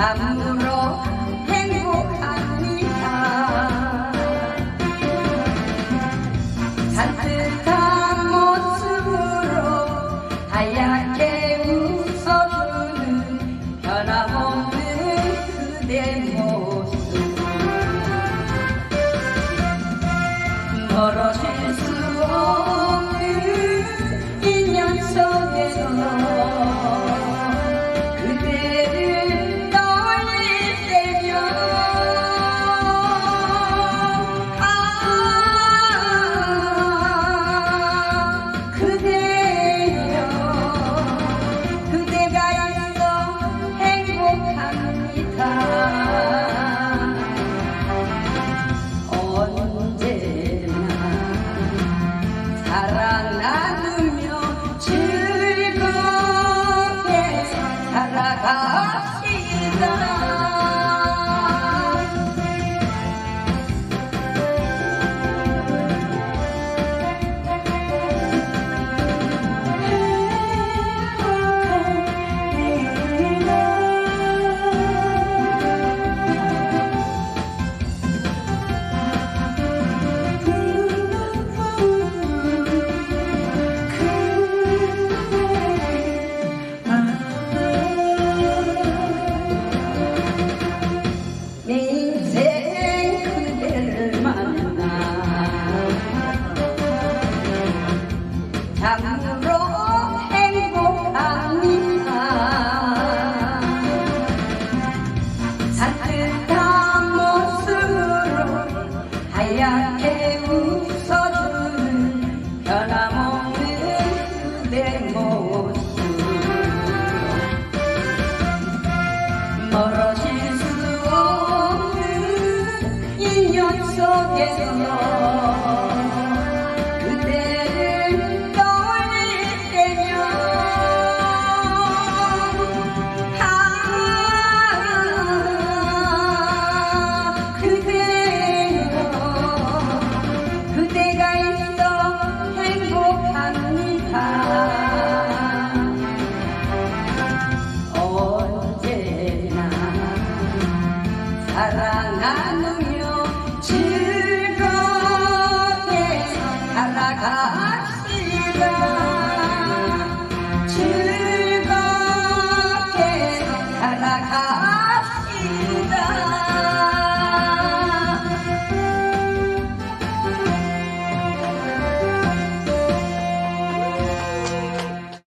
참으로 행복합니다. 산뜻한 모습으로 하얗게 웃어주는 변함없는 그대 모습. 하얗게 웃어주는 변함없는 그대 모습. 멀어질 수 없는 인연 속에서. 사랑하며 즐겁게 살아갑시다. 즐겁게 살아갑시다